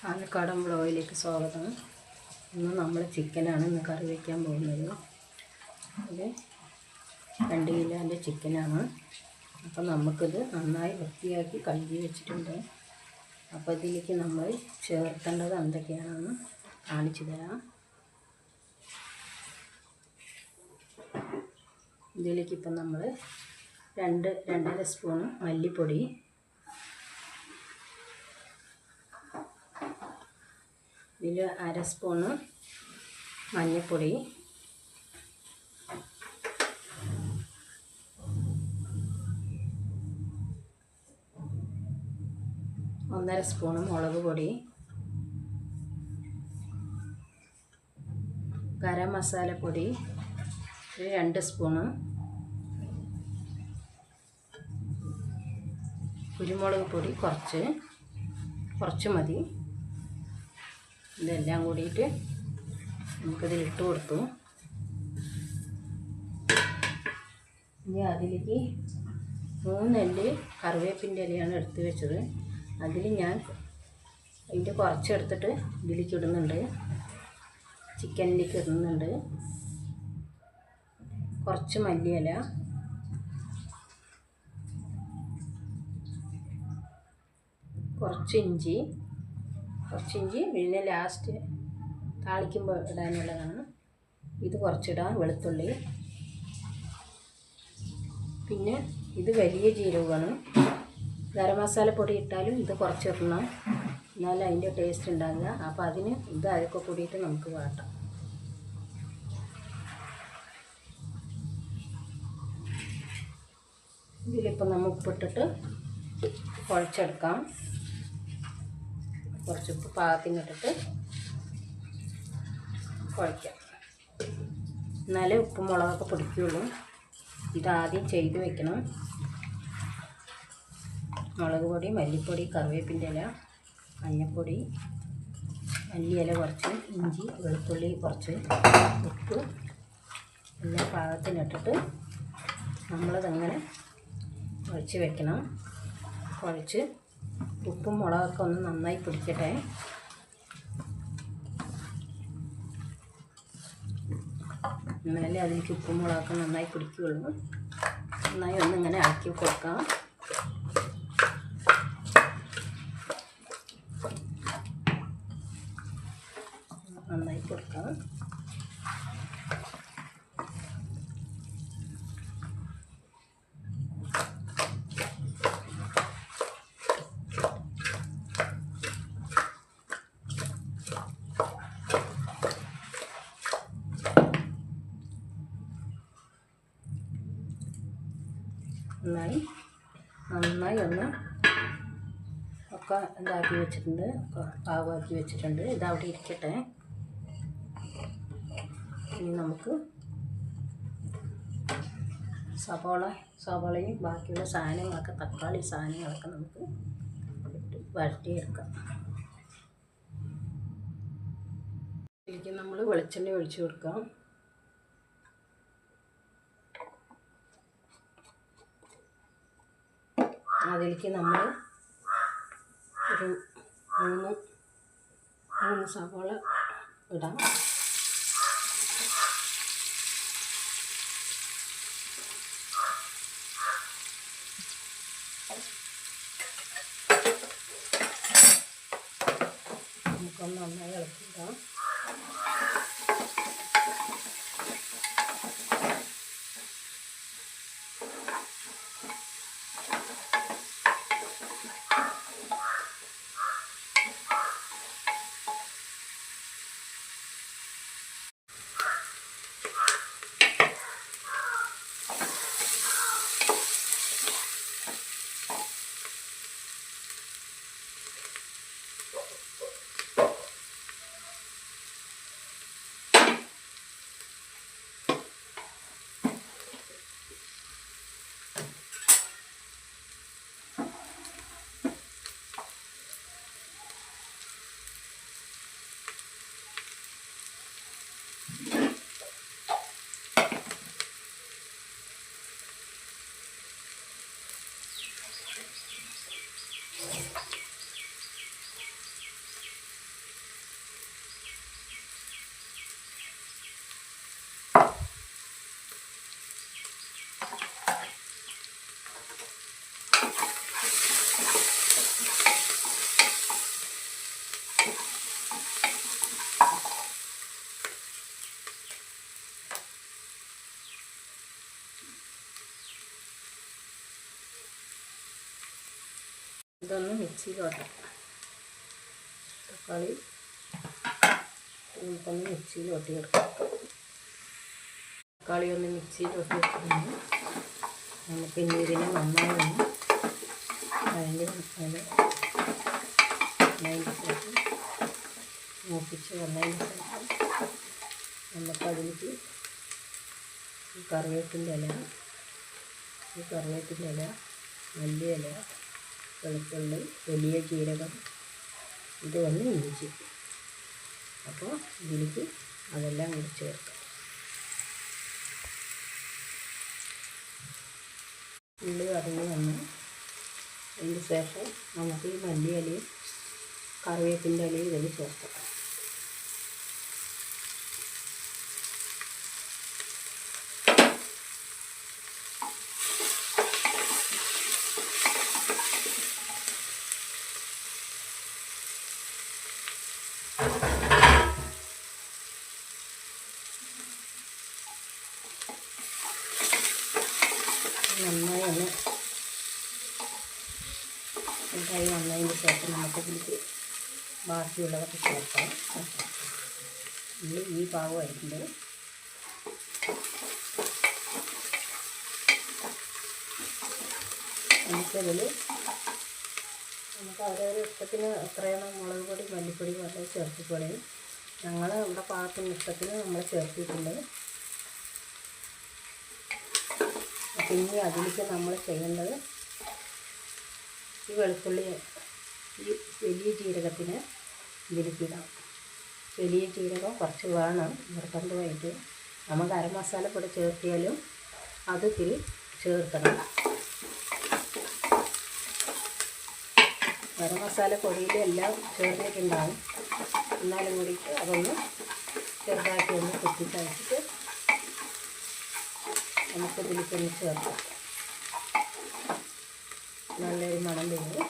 പാലക്കാടൻ ബ്ലോയിലേക്ക് സ്വാഗതം. ഇന്ന് നമ്മൾ ചിക്കനാണ് ഇന്ന് കറി വയ്ക്കാൻ പോകുന്നത്. ഇത് രണ്ട് കിലോന്റെ ചിക്കനാണ്. അപ്പോൾ നമുക്കിത് നന്നായി വൃത്തിയാക്കി കഴുകി വെച്ചിട്ടുണ്ട്. അപ്പോൾ ഇതിലേക്ക് നമ്മൾ ചേർക്കേണ്ടത് എന്തൊക്കെയാണെന്ന് കാണിച്ചു തരാം. ഇതിലേക്ക് ഇപ്പം നമ്മൾ രണ്ട് രണ്ടര സ്പൂൺ മല്ലിപ്പൊടി ഇതിൽ അര സ്പൂണ് മഞ്ഞൾപ്പൊടി ഒന്നര സ്പൂണ് മുളക് പൊടി. ഗരം മസാലപ്പൊടി രണ്ട് സ്പൂണ്. കുരുമുളക് പൊടി കുറച്ച്. കുറച്ച് മതി. ഇതെല്ലാം കൂടിയിട്ട് നമുക്കിതിൽ ഇട്ട് കൊടുത്തു. ഇനി അതിലേക്ക് മൂന്നെല്ല് കറിവേപ്പിന്റെ ഇലയാണ് എടുത്ത് വെച്ചത്. അതിൽ ഞാൻ അതിന്റെ കുറച്ചെടുത്തിട്ട് ഇതിലേക്ക് ഇടുന്നുണ്ട്. ചിക്കനിലേക്ക് ഇടുന്നുണ്ട്. കുറച്ച് മല്ലിയില. കുറച്ച് ഇഞ്ചി. കുറച്ച് ഇഞ്ചി പിന്നെ ലാസ്റ്റ് താളിക്കുമ്പോൾ ഇടാനുള്ളതാണ് ഇത് കുറച്ചിടാം വെളുത്തുള്ളി. പിന്നെ ഇത് വലിയ ജീരകമാണ്. ഗരം മസാല പൊടി ഇട്ടാലും ഇത് കുറച്ചിടണം. എന്നാലും അതിന്റെ ടേസ്റ്റ് ഉണ്ടാകുക അപ്പോൾ അതിന് ഇത് അതൊക്കെ കൂടിയിട്ട് നമുക്ക് വാട്ടാം. ഇതിലിപ്പോൾ നമ്മൾ ഉപ്പിട്ടിട്ട് കുഴച്ചെടുക്കാം. കുറച്ച് ഉപ്പ് പാകത്തിനിട്ടിട്ട് കുഴയ്ക്കാം. എന്നാലേ ഉപ്പും മുളകൊക്കെ പിടിക്കുകയുള്ളൂ ഇതാദ്യം ചെയ്ത് വെക്കണം. മുളക് പൊടി മല്ലിപ്പൊടി കറിവേപ്പിന്റെ ഇല മഞ്ഞൾപ്പൊടി മല്ലിയില കുറച്ച് ഇഞ്ചി വെളുത്തുള്ളി കുറച്ച് ഉപ്പ് എല്ലാം പാകത്തിനിട്ടിട്ട് നമ്മളതങ്ങനെ കുഴച്ച് വെക്കണം. കുഴച്ച് ഉപ്പും മുളകൊക്കെ ഒന്ന് നന്നായി പിടിക്കട്ടെ. എന്നാലേ അതിലേക്ക് ഉപ്പും മുളകൊക്കെ നന്നായി പിടിക്കുകയുള്ളൂ. നന്നായി ഒന്നിങ്ങനെ ആക്കി കൊടുക്കാം നന്നായി കൊടുക്കാം നന്നായി നന്നായി ഒന്ന് ഒക്കെ ഇതാക്കി വെച്ചിട്ടുണ്ട് ഒക്കെ പാകമാക്കി വെച്ചിട്ടുണ്ട്. ഇതവിടെ ഇരിക്കട്ടെ. ഇനി നമുക്ക് സവോള സവോളയും ബാക്കിയുള്ള സാധനങ്ങളൊക്കെ തക്കാളി സാധനങ്ങളൊക്കെ നമുക്ക് വരട്ടിയെടുക്കാം ഇതിലേക്ക് നമ്മൾ വെളിച്ചെണ്ണ ഒഴിച്ചു കൊടുക്കാം. അതിലേക്ക് നമ്മൾ ഒരു മൂന്ന് മൂന്ന് സവാള ഇടാം. നമുക്കൊന്ന് നന്നായി ഇളക്കിയിടാം. ഇതൊന്ന് മിക്സിയിലോട്ടാം തക്കാളി നമുക്കൊന്ന് മിക്സിയിൽ ഒട്ടിയെടുക്കാം തക്കാളി ഒന്ന് മിക്സിയിൽ ഒട്ടിയെടുക്കുന്നു നമുക്ക് ഇനി ഇതിനെ നന്നായി ഒന്ന് അതിന്റെ അതിന് ശേഷം മൂപ്പിച്ച് വന്നതിന് ശേഷം നമുക്കതിലേക്ക് കറിവേപ്പിന്റെ ഇല ഈ കറിവേപ്പിന്റെ ഇല മല്ലിയില വെളുത്തുള്ളി വലിയ ജീരകം ഇത് വന്ന് ഇഞ്ചി. അപ്പോൾ ഇതിലേക്ക് അതെല്ലാം കൂടി ചേർക്കാം. ഉള്ളി വറങ്ങി വന്ന് അതിന് ശേഷം നമുക്ക് ഈ മല്ലി ഇലയും കറിവേപ്പിന്റെ ഇലയും ഇതിൽ ചേർക്കാം നന്നായി ഒന്ന് ഇതായി വന്നതിന് ശേഷം നമുക്ക് ഇതിലേക്ക് ബാക്കിയുള്ളതൊക്കെ ചേർക്കാം ഉള്ളി ഈ പാകമായിട്ടുണ്ട് നമുക്കതിൽ നമുക്ക് അവരവരെ ഇഷ്ടത്തിന് എത്രയാണ് മുളക് പൊടി മല്ലിപ്പൊടി പോലെ ചേർത്തിക്കോളെ ഞങ്ങൾ നമ്മുടെ പാകത്തിന് ഇഷ്ടത്തിന് നമ്മൾ ചേർത്തിട്ടുണ്ട്. പിന്നെ അതിലേക്ക് നമ്മൾ ചെയ്യേണ്ടത് ഈ വെളുത്തുള്ളി ഈ വലിയ ജീരകത്തിന് ഇതിലേക്ക് ഇടാം വലിയ ജീരകം കുറച്ച് വേണം നിർബന്ധമായിട്ട്. നമ്മൾ ഗരം പൊടി ചേർത്തിയാലും അത് ഇത്തിരി ചേർക്കണം. ഗരം മസാല പൊടിയിലെല്ലാം ചേർന്നിട്ടുണ്ടാവും. എന്നാലും കൂടിയിട്ട് അതൊന്ന് ചെറുതാക്കി ഒന്ന് കുത്തി കഴിച്ചിട്ട് നമുക്ക് ഇതിലേക്കൊന്ന് ചേർക്കാം. നല്ലൊരു മണം വരും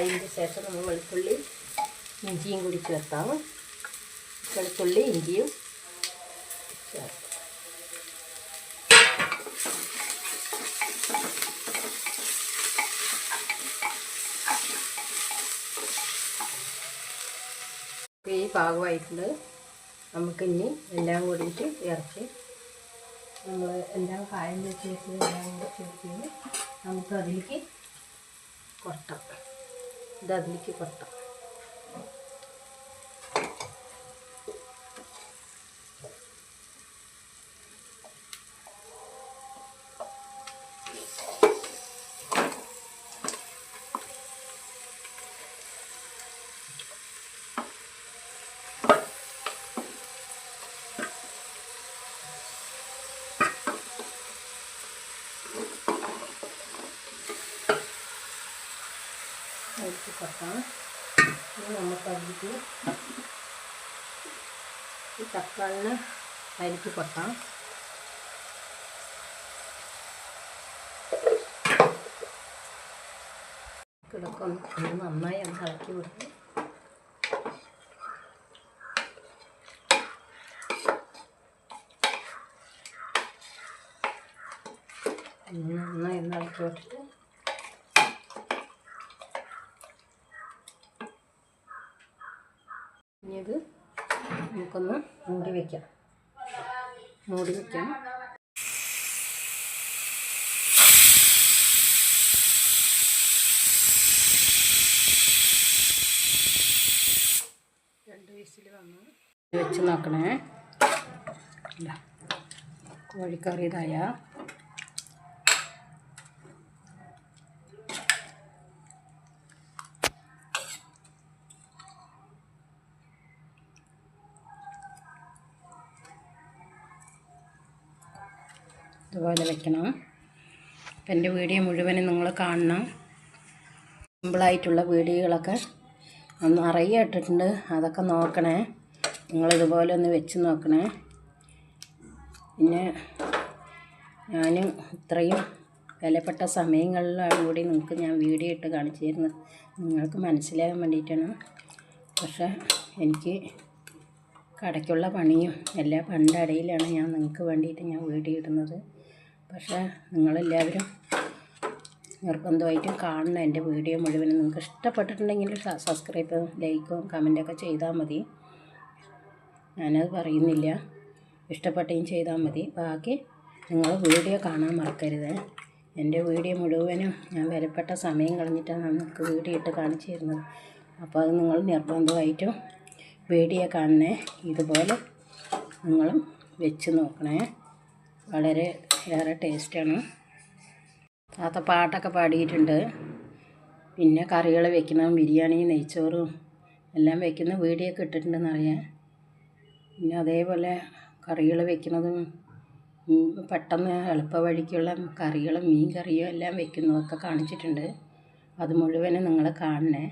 അതിന്റെ ശേഷം നമ്മൾ വെളുത്തുള്ളി ഇഞ്ചിയും കൂടി ചേർത്താം വെളുത്തുള്ളി ഇഞ്ചിയും ചേർത്ത്. ഈ പാകമായിട്ടുണ്ട്. നമുക്കിനി എല്ലാം കൂടിയിട്ട് ഇറച്ചി നമ്മൾ എല്ലാം കായം വെച്ച് എല്ലാം കൂടി ചേർത്ത് നമുക്ക് അതിലേക്ക് കൊട്ടാം. ഇത് അതിലേക്ക് കൊട്ടാം ഒഴിച്ച് കൊട്ടാം ഇനി നമുക്ക് അതിലേക്ക് ഈ തക്കാളിനെ അരിക്ക് കൊട്ടാം. കിടക്കൊന്ന് ഒന്ന് നന്നായി ഒന്ന് ഇളക്കി കൊടുക്കും നന്നായി ഒന്ന് ഇളക്കി വിട്ടിട്ട് ഇനി ഇത് നമുക്കൊന്ന് മൂടി വയ്ക്കാം മൂടി വയ്ക്കാം വെച്ച് നോക്കണേ. കോഴിക്കറി ഇതായ ഇതുപോലെ വെക്കണം. അപ്പം എന്റെ വീഡിയോ മുഴുവനും നിങ്ങൾ കാണണം. സിമ്പിളായിട്ടുള്ള വീഡിയോകളൊക്കെ നിറയെ ഇട്ടിട്ടുണ്ട്. അതൊക്കെ നോക്കണേ. നിങ്ങളിതുപോലെ ഒന്ന് വെച്ച് നോക്കണേ. പിന്നെ ഞാനും ഇത്രയും വിലപ്പെട്ട സമയങ്ങളിലാണ് കൂടി നിങ്ങൾക്ക് ഞാൻ വീഡിയോ ഇട്ട് കാണിച്ചു തരുന്നത്. നിങ്ങൾക്ക് മനസ്സിലാകാൻ വേണ്ടിയിട്ടാണ്. പക്ഷേ എനിക്ക് കടയ്ക്കുള്ള പണിയും എല്ലാ പണ്ടടയിലാണ് ഞാൻ നിങ്ങൾക്ക് വേണ്ടിയിട്ട് ഞാൻ വീഡിയോ ഇടുന്നത്. പക്ഷേ നിങ്ങളെല്ലാവരും നിർബന്ധമായിട്ടും കാണണം എന്റെ വീഡിയോ മുഴുവനും നിങ്ങൾക്ക് ഇഷ്ടപ്പെട്ടിട്ടുണ്ടെങ്കിൽ സബ്സ്ക്രൈബ് ലൈക്കും കമന്റൊക്കെ ചെയ്താൽ മതി. ഞാനത് പറയുന്നില്ല. ഇഷ്ടപ്പെട്ടേം ചെയ്താൽ മതി. ബാക്കി നിങ്ങൾ വീഡിയോ കാണാൻ മറക്കരുത്. എന്റെ വീഡിയോ മുഴുവനും ഞാൻ വിലപ്പെട്ട സമയം കളഞ്ഞിട്ടാണ് നിങ്ങൾക്ക് വീഡിയോ ഇട്ട് കാണിച്ചു തരുന്നത്. അപ്പോൾ അത് നിങ്ങൾ നിർബന്ധമായിട്ടും വീഡിയോ കാണണേ. ഇതുപോലെ നിങ്ങളും വെച്ച് നോക്കണേ. വളരെ ഏറെ ടേസ്റ്റാണ്. താത്ത പാട്ടൊക്കെ പാടിയിട്ടുണ്ട്. പിന്നെ കറികൾ വെക്കുന്ന ബിരിയാണി നെയ്ച്ചോറും എല്ലാം വെക്കുന്ന വീഡിയോ ഒക്കെ ഇട്ടിട്ടുണ്ടെന്നറിയാം. പിന്നെ അതേപോലെ കറികൾ വെക്കുന്നതും പെട്ടെന്ന് എളുപ്പ വഴിക്കുള്ള കറികളും മീൻ കറിയും എല്ലാം വെക്കുന്നതൊക്കെ കാണിച്ചിട്ടുണ്ട്. അത് മുഴുവനും നിങ്ങൾ കാണണേ.